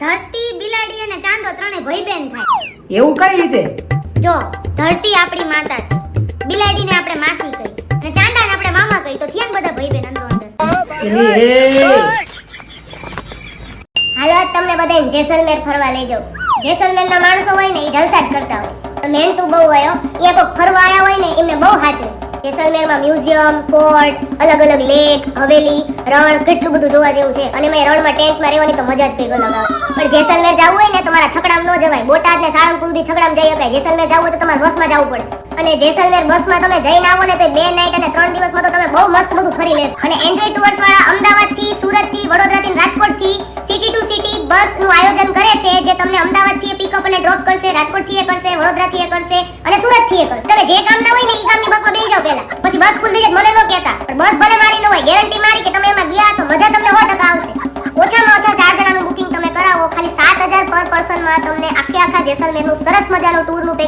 ધરતી બિલાડી અને ચાંદો ત્રણે ભાઈબેન થાય. એવું કઈ રીતે? જો ધરતી આપણી માતા છે. બિલાડીને આપણે માસી કહી અને ચાંદાને આપણે મામા કહી. તો થયા ને બધા ભાઈબેન અંદરો અંદર. એ હાલો તમને બધાને જેસલમેર ફરવા લઈ જાઉં. જેસલમેરના માણસો હોય ને એ જલસા જ કરતા હોય. મહેનતુ બહુ હોય એ અહીંયા કોઈ ફરવા આવ્યા હોય ને એમને બહુ સાચવે જેસલમેરમાં મ્યુઝિયમ, ફોર્ટ અલગ અલગ લેક, હવેલી, રણ કેટલું બધું જોવા જેવું છે. અને મેં રણમાં ટેન્ટમાં રહેવાની તો મજા જ કંઈક અલગ પણ જેસલમેર જવું હોય ને, તમારા મારા છકડામ ન જવાય. બોટાદ ને સાળંગપુરથી છકડામ જઈ શકાય જેસલમેર જવું હોય તો તમારે બસમાં જવું પડે. અને જેસલમેર બસમાં તમે જઈને આવો ને, તો બે નાઈટ અને ત્રણ દિવસમાં તો તમે બહુ મસ્ત બધું ફરી લેશો. અને એન્જોય ટુર્સ વાળા અમદાવાદથી સુરતથી વડોદરા થી રાજકોટથી સિટી ટુ સિટી બસનું આયોજન કરે છે, જે તમને અમદાવાદથી પિકઅપ અને ડ્રોપ કરશે રાજકોટથી એ કરશે વડોદરા થી એ કરશે અને સુરતથી એ કરશે. તમે જે કામ બસમાં બેસી જાવ પહેલા. પછી બસ ફૂલ જાય મને ન કહેતા. પણ બસ ભલે મારી ન હોય ગેરંટી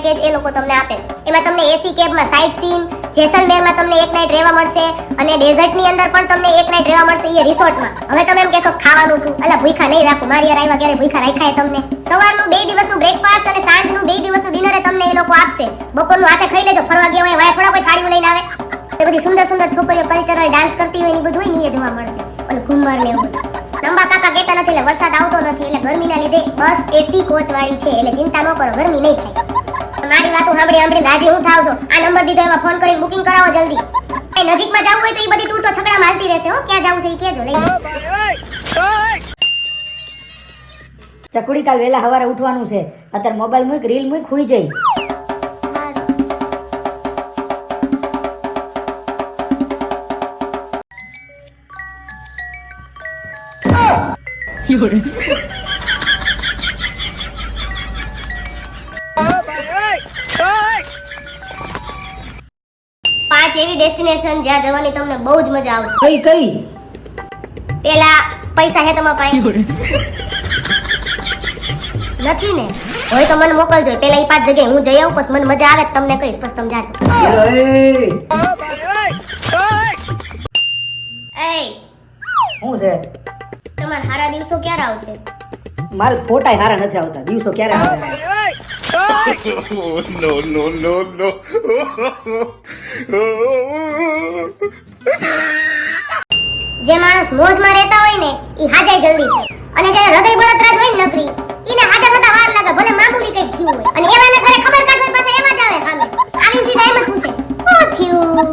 પેકેજ એ લોકો તમને આપે છે. એમાં તમને એસી કેબમાં સાઇટ સીન જેસલમેરમાં તમને એક નાઈટ રહેવા મળશે અને ડેઝર્ટની અંદર પણ તમને એક નાઈટ રહેવા મળશે એ રિસોર્ટમાં હવે તમે એમ કહેશો, ખાવાનું શું? અલા ભૂખા નહીં રાખું, મારી યાર આવ્યા ક્યારે ભૂખા રાખાય તમને. સવારનું બે દિવસનું બ્રેકફાસ્ટ અને સાંજનું બે દિવસનું ડિનર તમને એ લોકો આપશે. બપોરનું હાથે ખાઈ લેજો, ફરવા ગયા હોય વાય થોડા કોઈ થાળીઓ લઈને આવે. એ બધી સુંદર સુંદર છોકરીઓ કલ્ચરલ ડાન્સ કરતી હોય ને બધું હોય ને એ જોવા મળશે. અને ઘુમર ને એવું લંબા કાકા કહેતા નથી, એટલે વરસાદ આવતો નથી, એટલે ગરમીના લીધે બસ એસી કોચ વાળી છે, એટલે ચિંતા ન કરો, ગરમી નહીં થાય. સાંભળી સાંભળી રાજી હું થાવ છો? આ નંબર દીધો એમાં ફોન કરીને બુકિંગ કરાવો જલ્દી. એ નજીકમાં જવું હોય તો એ બધી ટૂર તો છકડામાં હાલતી રહેશે હો. ક્યાં જવું છે એ કેજો લઈ. ચકુડી કાલ વેલા સવારે ઉઠવાનું છે. અત્યારે મોબાઈલ મૂક રીલ મૂક હુઈ જઈ. પાંચ ડેસ્ટિનેશન જ્યાં જવાની તમને બહુ જ મજા આવશે. કઈ કઈ? પેલા પૈસા હે તમારા પાસે. નથી ને? હોય તો મને મોકલજો. પેલા એ પાંચ જગ્યાએ હું જઈ આવું પછી મને મજા આવે તમને કહીશ. પછી તમે જાજો. એ એ શું છે? તમારા સારા દિવસો ક્યારે આવશે? મારે ફોટા હારા નથી આવતા. દિવસો ક્યારે આવે. જે માણસ મોજમાં રહેતા હોય ને ઈ હાજાય જલ્દી. અને જે હૃદય બળતરા જ હોય ને નકરી ઈને હાજા થતા વાર લાગે ભલે મામૂલી કંઈક થયું હોય. અને એવાને ઘરે ખબર કાઢવા પાસે એમાં જ આવે સામે આવી સીધા એમ જ પૂછે શું થયું?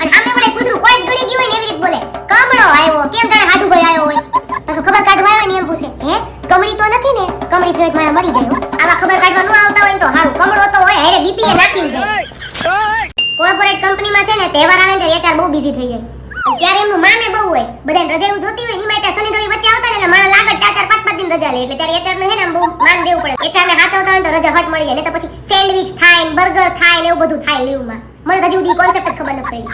અને સામે વળે કૂતરું કોઈ જ ગળી ગયું હોય ને એવી રીત બોલે કમળો આવ્યો કેમ જાણે હાડુ ભાઈ આવ્યો હોય પાછું ખબર કાઢવા આવ્યો ને એમ પૂછે હે કમળી તો નથી ને કમળી થઈ મારા મરી જાય. આવા ખબર કાઢવા ન આવતા હોય તો હારું. કમળો તો હોય હેરે બીપીએ નાખીને જાય. કોર્પોરેટ કંપનીમાં છે ને તહેવાર આવે ને વેચાર બહુ બિઝી થઈ જાય. ત્યારે એમનું માને બહુ હોય. બધાને રજા એવું જોતી હોય ને એમાં શનિ રવિ વચ્ચે આવતા ને એટલે માણસ લાગત ચાર ચાર પાંચ પાંચ દિન રજા લે. એટલે ત્યારે HR ને હે ને બહુ માન દેવું પડે. HR ને હાથવતા હોય તો રજા હટ મળી જાય. ને તો પછી સેન્ડવિચ થાય ને બર્ગર થાય ને એવું બધું થાય લીવમાં. મને તો હજી સુધી કોન્સેપ્ટ જ ખબર નથી પડી.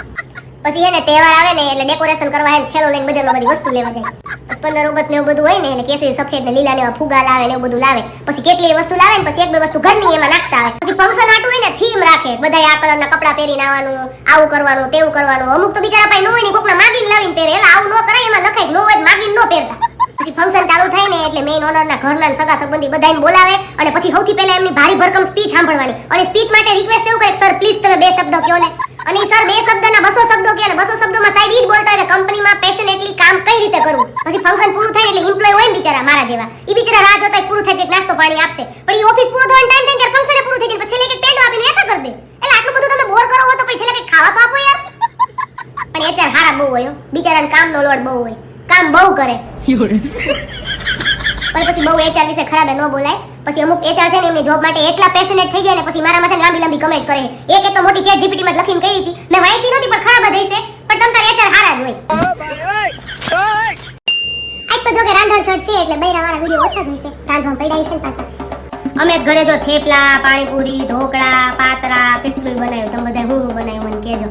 પછી હે ને તહેવાર આવે ને એટલે ડેકોરેશન કરવા હે ને થેલો લઈને બજારમાં બધી વસ્તુ લેવા જાય. પંદર ઓગસ્ટ ને એવું બધું હોય ને એટલે કેસરી સફેદ ને લીલા ને ફુગા લાવે ને એવું બધું લાવે. પછી કેટલી વસ્તુ લાવે ને, પછી એક બે વસ્તુ ઘરની એમાં નાખતા આવે પછી ફંક્શન આટું હોય ને થીમ રાખે. બધા આ કલરના કપડાં પહેરીને આવવાનું, આવું કરવાનું, તેવું કરવાનું. અમુક તો બિચારા પાસે ન હોય ને કોકના માગીને લાવીને પહેરે. એટલે આવું ન કરાય, એમાં લખાય ન હોય માગીને ન પહેરતા. પછી ફંક્શન ચાલુ થાય ને, એટલે મેઇન ઓનરના ઘરના સગા સંબંધી બધાને બોલાવે, અને પછી સૌથી પહેલા એમની ભારી ભરકમ સ્પીચ સાંભળવાની. અને સ્પીચ માટે રિક્વેસ્ટ એવું કરે સર પ્લીઝ તમે બે શબ્દ કહો ને. અને સર બે શબ્દના બસો શબ્દો કે ને બસો શબ્દોમાં સાહેબ ઈ જ બોલતા હોય કે કંપનીમાં પેશનેટલી કામ કઈ રીતે કરવું પછી ફંક્શન પૂરું થાય એટલે એમ્પ્લોય હોય ને બિચારા મારા જેવા. ઈ બિચારા રાહ જોતા પૂરું થાય કે નાસ્તો પાણી આપશે. પણ ઈ ઓફિસ પૂરું થવાનો ટાઈમ થાય ત્યારે ફંક્શન પૂરું થઈ જાય પછી એક પેડો આપીને એતા કરી દે. એટલે આટલું બધું તમે બોર કરો હો તો પછી કંઈક ખાવા તો આપો યાર. પણ એચઆર હારા બહુ હોય. બિચારાને કામનો લોડ બહુ હોય. કામ બહુ કરે. પણ પછી બહુ એચઆર વિશે ખરાબ ન બોલાય. પછી અમુક એચઆર છે ને એમની જોબ માટે એટલા પેશનેટ થઈ જાય ને પછી મારા પાસે લાંબી લાંબી કમેન્ટ કરે એક તો મોટી ચેટ જીપીટી માં લખીને કહી હતી. મેં વાંચી નહોતી, પણ ખરાબ જ હશે. પણ તમ તાર એચઆર હારા જ હોય. આજ તો જો કે રાંધણ છટ છે, એટલે બૈરા વાળા વિડિયો ઓછા જોઈશે રાંધણ રાંધવા છે પાછા. અમે ઘરે જો થેપલા, પાણીપુરી, ઢોકળા, પાતરા કેટલું બનાવ્યું. તમે બધા હું બનાવ્યું મને કહેજો.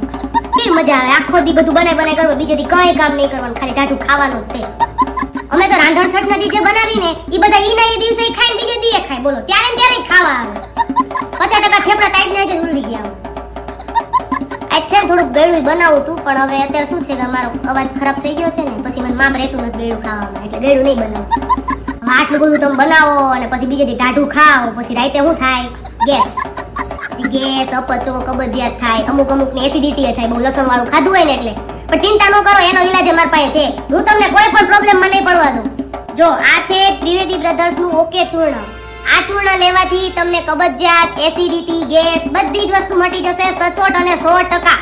કેવી મજા આવે. આખો દી બધું બનાય બનાવી કરવું બીજે દી કઈ કામ નહીં કરવાનું, ખાલી ટાઢું ખાવાનું જ તે. અમે તો રાંધણ છઠ નદી જે બનાવીને એ બધા ઈના એ દિવસે ખાઈ બીજે દીએ ખાય. બોલો, ત્યારે ને ત્યારે ખાવા આવે. પચાસ ટકા થેપલા ટાઈટ ને જ ઉલડી ગયા છે થોડુંક ગળ્યું બનાવું તું, પણ હવે અત્યારે શું છે કે અમારો અવાજ ખરાબ થઈ ગયો છે ને, પછી મને માપ રહેતું નથી ગળ્યું ખાવામાં, એટલે ગળ્યું નહીં બનાવું. આટલું બધું તમે બનાવો અને પછી બીજે દી ટાઢું ખાઓ, પછી રાતે શું થાય? ગેસ. પછી ગેસ, અપચો, કબજિયાત થાય, અમુક અમુક ને એસિડિટી થાય, બહુ લસણ વાળું ખાધું હોય ને એટલે. પણ ચિંતા ન કરો, એનો ઈલાજ અમારી પાસે છે. હું તમને કોઈ પણ પ્રોબ્લેમમાં નહીં પડવા દઉં. જો, આ છે ત્રિવેદી બ્રધર્સનું ઓકે ચૂર્ણ. આ ચૂર્ણ લેવાથી તમને કબજિયાત એસિડિટી ગેસ બધી જ વસ્તુ મટી જશે, સચોટ અને સો ટકા.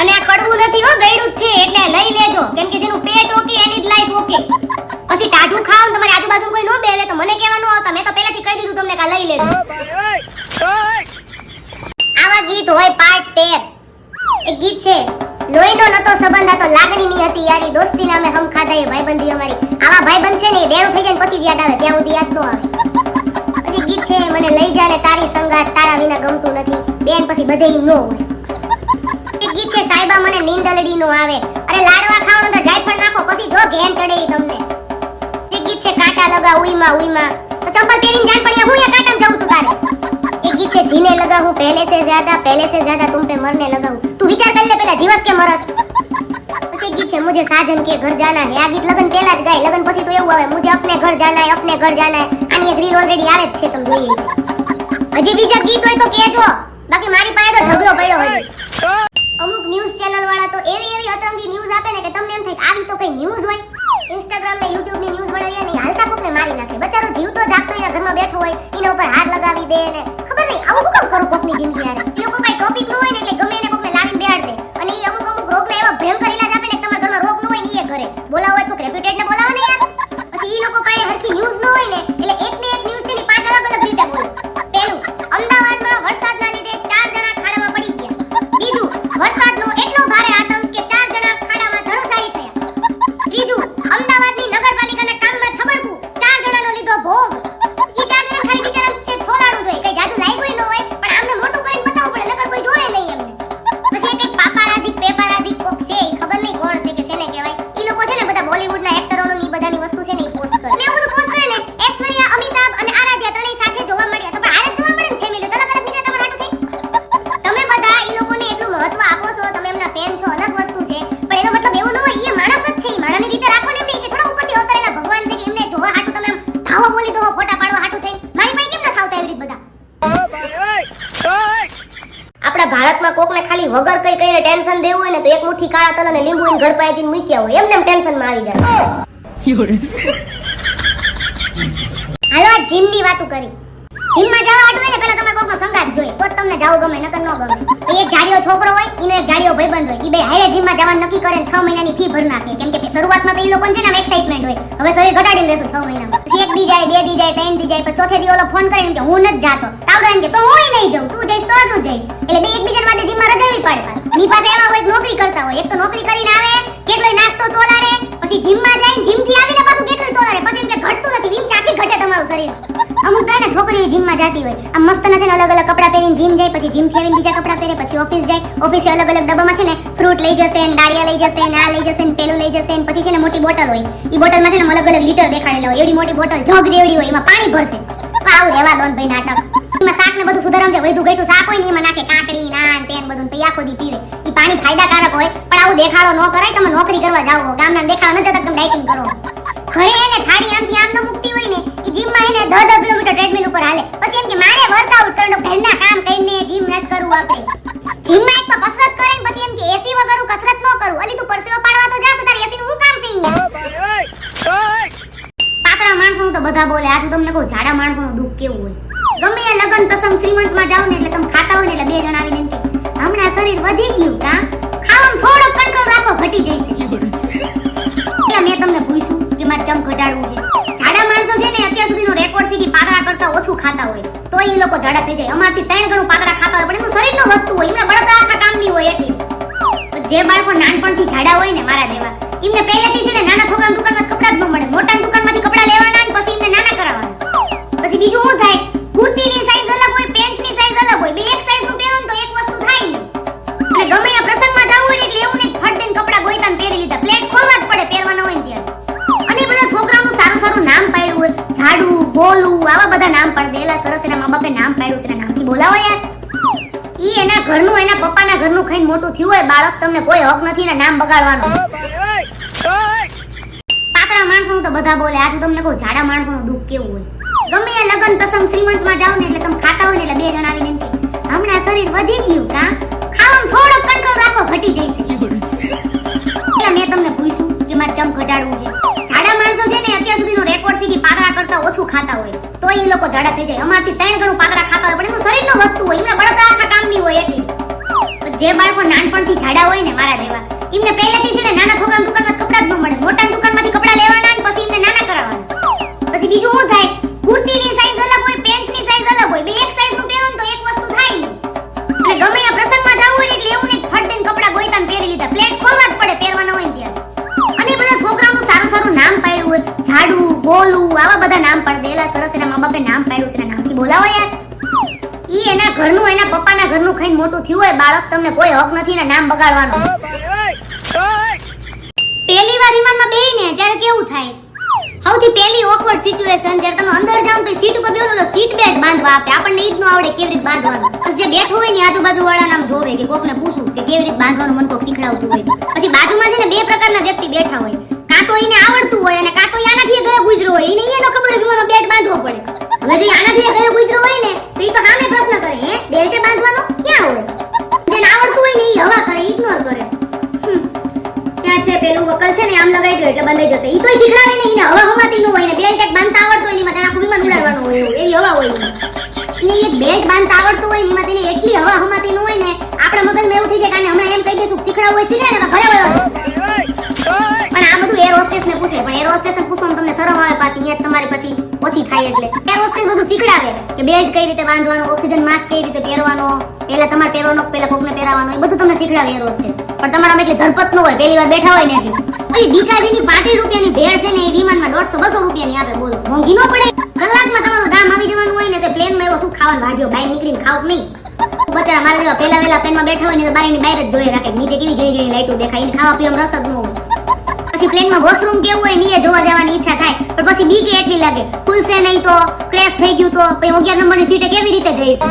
અને આ કડવું નથી હો ગયડું જ છે. એટલે લઈ લેજો. કેમ કે જેનું પેટ ઓકે એની જ લાઈફ ઓકે પછી ટાઢું ખાવ તમારી આજુબાજુ કોઈ નો બેવે તો મને કહેવાનું આવતા. મેં તો પહેલાથી કહી દીધું તમને કે લઈ લેજો. આવા ગીત હોય પાર્ટ 13 એક ગીત છે. લોહીનો નતો સંબંધ હતો લાગણીની હતી યારી દોસ્તી નામે હમ ખાધા એ ભાઈબંધી અમારી. આવા ભાઈબંધ છે ને, એ થઈ જાય પછી યાદ આવે, ત્યાં સુધી યાદ ન આવે. પછી ગીત છે મને લઈ જા ને તારી સંગાત, તારા વિના ગમતું નથી. બેન પછી બધે નો હોય. ગીત છે, સાહેબા મને નીંદલડી નો આવે. અરે લાડવા ખાવાનું તો જાયફળ નાખો, પછી જો ઘેન ચડે ઈ તમને. એક ગીત છે, કાંટા લગા ઉઈમાં ઉઈમાં. તો ચંપલ પહેરીને જાન પણ હું એ કાંટામાં જાઉં તું તારે? ગીત છે, જીને લગાવું, પહેલે સે જ્યાદા, પહેલે સે જ્યાદા તુમ પે મરને લગાવું. તું વિચાર કર લે પેલા જીવસ કે મરસ. પછી ગીત છે, મુજે સાજન કે ઘર જાના હે આ ગીત લગન પહેલા જ ગાય, લગન પછી તો એવું આવે. મુજે અપને ઘર જાના હે અપને ઘર જાના હે આની એક રીલ ઓલરેડી આવે જ છે, તમે જોઈ છે. હજી બીજા ગીત હોય તો કહેજો. બાકી મારી પાસે તો ઢગલો પડ્યો હોય. અમુક ન્યૂઝ ચેનલ વાળા તો એવી એવી અતરંગી ન્યૂઝ આપે ને કે તમને એમ થાય કે આવી તો કઈ ન્યૂઝ હોય. ઇન્સ્ટાગ્રામ ને યુટ્યુબની ન્યૂઝ વાળા ને હાલતા કોકને મારી નાખે. બચારો જીવતો જાગતો એના ઘરમાં બેઠો હોય, એના ઉપર હાથ લગાવી દે ને ટેન્શન દેવું હોય ને તો એક મુઠ્ઠી કાળા તલ અને લીંબુ ઘર પાસે જઈને મૂક્યા હોય. એમને ટેન્શનમાં આવી જાય. હાલો, આ જીમની વાતો કરી. જીમમાં જવા હાટું ને પેલા તમારે કોકનો સંગાત જોઈએ તો તમને જવું ગમે, નકર ન ગમે. એક જાડિયો છોકરો હોય એનો એક જાડિયો ભાઈબંધ હોય. એ બે હારે જીમમાં જવાનું નક્કી કરે છ 6 મહિનાની ફી ભર નાખે. કેમ કે શરૂઆતમાં તો એ લોકો છે ને એક્સાઇટમેન્ટ હોય. હવે શરીર ઘટાડીને રહેશું 6 મહિનામાં. પછી એક દી જાય, બે દી જાય, ત્રણ દી જાય, પછી ચોથે દી ઓલો ફોન કરે એમ કે હું નથી જાતો. તાવડો એમ કે, તો હું નહીં જાઉં. તું જઈશ તો હું જઈશ. એટલે બે એકબીજા માટે જીમમાં રજાવી પાડે પાછું. ની પાસે નોકરી કરતા હોય. એક તો નોકરી કરીને આવે, કેટલોય નાસ્તો તોલાડે, પછી જીમમાં જઈને જીમથી આવીને પાછું કેટલું તોલાડે. પછી એમ કે ઘટતું નથી. જીમ ક્યાંથી ઘટે તમારું શરીર. અમુક હે ને છોકરીઓ જીમમાં જાતી હોય. આમ મસ્ત છે ને અલગ અલગ કપડાં પહેરીને જીમ જાય, પછી જીમથી આવીને બીજા કપડાં પહેરે, પછી ઓફિસ જાય. ઓફિસે અલગ અલગ ડબ્બામાં છે ને ફ્રૂટ લઈ જશે ને દાળિયા લઈ જશે ને આ લઈ જશે ને પેલું લઈ જશે ને પછી છે ને મોટી બોટલ હોય. એ બોટલમાં છે ને અલગ અલગ લીટર દેખાડેલા હોય. એવડી મોટી બોટલ જગ જેવડી હોય. એમાં પાણી ભરશે. આવું રહેવા દો ભાઈ નાટક. એમાં શાક ને બધું સુધારમ છે. વધુ ઘેટું શાક હોય ને એમાં નાખે કાકડી, નાન, તેન બધું પછી આખો દી પીવે. પાણી ફાયદાકારક હોય પણ આવું દેખાડો ન કરાય તમે નોકરી કરવા જાઓ. ગામના દેખાડો ન જતા તમે ડાયટિંગ કરો. ઘરે એને થાળી આમથી આમ ન મૂકતી હોય ને ઈ જીમમાં એને 10 10 કિલોમીટર ટ્રેડમિલ ઉપર હાલે. પછી એમ કે મારે વર્કઆઉટ કરવાનું ઘરના કામ કરીને જીમ નથી કરવું આપણે. જીમમાં એક તો કસરત કરે ને પછી એમ કે એસી વગર હું કસરત ન કરું. અલી તું પરસેવો પાડવા તો જાસ તારે એસી નું શું કામ છે પાતળા માણસો તો બધા બોલે આજે તમને કહું જાડા માણસોનું દુઃખ કેવું હોય? ગમે એ લગન પ્રસંગ શ્રીમંતમાં જાવ ને એટલે તમે ખાતા હોય ને એટલે બે જણ આવીને હમણાં શરીર વધી ગયું કા? ખાવામાં થોડો કંટ્રોલ રાખો, ઘટી જશે એટલે મેં તમને પૂછ્યું કે મારે ચમ ઘટાડવું છે? જાડા માણસો છે ને, અત્યાર સુધીનો રેકોર્ડ છે કે પાતળા કરતા ઓછું ખાતા હોય. તો એ લોકો જાડા થઈ જાય. અમારથી ત્રણ ગણું પાતળા ખાતા હોય, પણ એમનું શરીર ન વધતું હોય. એમને બળતરા આખા કામની હોય એટલે. જે બાળકો નાનપણથી જાડા હોય ને મારા જેવા, એમને પહેલેથી છે ને નાના છોકરાની ખાઈને મોટું થયું હોય બાળક તમને કોઈ હક નથી ને નામ બગાડવાનો. પાતળા માણસો તો બધા બોલે આજે તમને કહું જાડા માણસોનું દુઃખ કેવું હોય. ગમે એ લગ્ન પ્રસંગ શ્રીમંતમાં જાવ ને એટલે તમે ખાતા હોય ને એટલે બે જણ આવીને એમ હમણાં શરીર વધી ગયું કા? ખાવામાં થોડો કંટ્રોલ રાખો ઘટી જઈશે. એટલે મેં તમને પૂછ્યું કે મારે ચમ ઘટાડવું છે? જાડા માણસો છે ને અત્યાર સુધીનો રેકોર્ડ છે કે પાતળા કરતા ઓછું ખાતા હોય. તો એ લોકો જાડા થઈ જાય. અમારથી ત્રણ ગણું પાતળા ખાતા હોય પણ એમનું શરીર ન વધતું હોય. એમને બળતરા કામની હોય એટલે. જે બાળકો નાનપણથી જાડા હોય ને મારા જેવા એમને પહેલેથી છે ને નાના છોકરાની ઈ એના ઘરનું, એના પપ્પાના ઘરનું ખાઈને મોટું થયું હોય, બાળક તમને કોઈ હક નથી ને નામ બગાડવાનો. પહેલી વાર વિમાનમાં બેહીને ત્યારે કેવું થાય? સૌથી પહેલી ઓકવર્ડ સિચ્યુએશન જ્યારે તમે અંદર જાઓ ને સીટ ઉપર બેહો તો સીટ બેલ્ટ બાંધવા આપે. આપણને ઈ જ ન આવડે કેવી રીતે બાંધવાનું. પછી જે બેઠું હોય ને આજુબાજુ વાળા નામ જોવે કે કોકને પૂછું કે કેવી રીતે બાંધવાનું, મન કોક શીખડાવતું હોય. પછી બાજુમાં છે ને બે પ્રકારના વ્યક્તિ બેઠા હોય. કાં તો એને એટલે જશે. ઈ તોય શીખડાવે ને. એને હવા હવાતી ન હોય ને બેલ્ટ એક બાંધતા આવડતું હોય ને, એમાં આખું વિમાન ઉડાડવાનું હોય એવી હવા હોય એને. એક બેલ્ટ બાંધતા આવડતું હોય ને, એમાં તેને એટલી હવા હમાતી ન હોય ને, આપણા મગજમાં એવું થઈ જાય કે હમણાં એમ કહી દઈશું શીખડાવું હોય શીખડે ને ભલે ભલે પણ આ બધું એર હોસ્ટેસ ને પૂછે. પણ એર હોસ્ટેસ ને પૂછવામાં તમને શરમ આવે પાછી, અહીંયા તમારે પછી ઓછી થાય એટલે. એર હોસ્ટેસ બધું શીખડાવે કે બેલ્ટ કઈ રીતે બાંધવાનું ઓક્સિજન માસ્ક કઈ રીતે પહેરવાનો, પહેલા તમારે પહેરવાનો પહેલા કોકને પહેરાવાનો એ બધું તમને શીખડાવે એર હોસ્ટેસ પણ તમારા એટલે ધરપત ન હોય. પહેલી વાર બેઠા હોય ને એટલે. પછી બીકાજીની પાટી રૂપિયાની ભેળ છે ને એ વિમાનમાં દોઢસો, બસો રૂપિયાની આપે, બોલો. મોંઘી નો પડે. કલાકમાં તમારું ગામ આવી જવાનું હોય ને તો પ્લેનમાં એવો શું ખાવાનું ભાગ્યો બહાર નીકળીને ખાવ નહીં? બચારા મારા જેવા પેલા વેલા પ્લેનમાં બેઠા હોય ને તો બારીની બહાર જ જોઈ રાખે. નીચે કેવી જઈ જઈ લાઈટો દેખાય ખાવા પીવામાં રસ જ ન હોય. પછી પ્લેનમાં વોશરૂમ કેવું હોય નીએ જોવા જવાની ઈચ્છા થાય. પણ પછી બીક એટલી લાગે. ખુલશે નહીં તો ક્રેશ થઈ ગયું તો, પછી અગિયાર નંબરની સીટે કેવી રીતે જઈશ?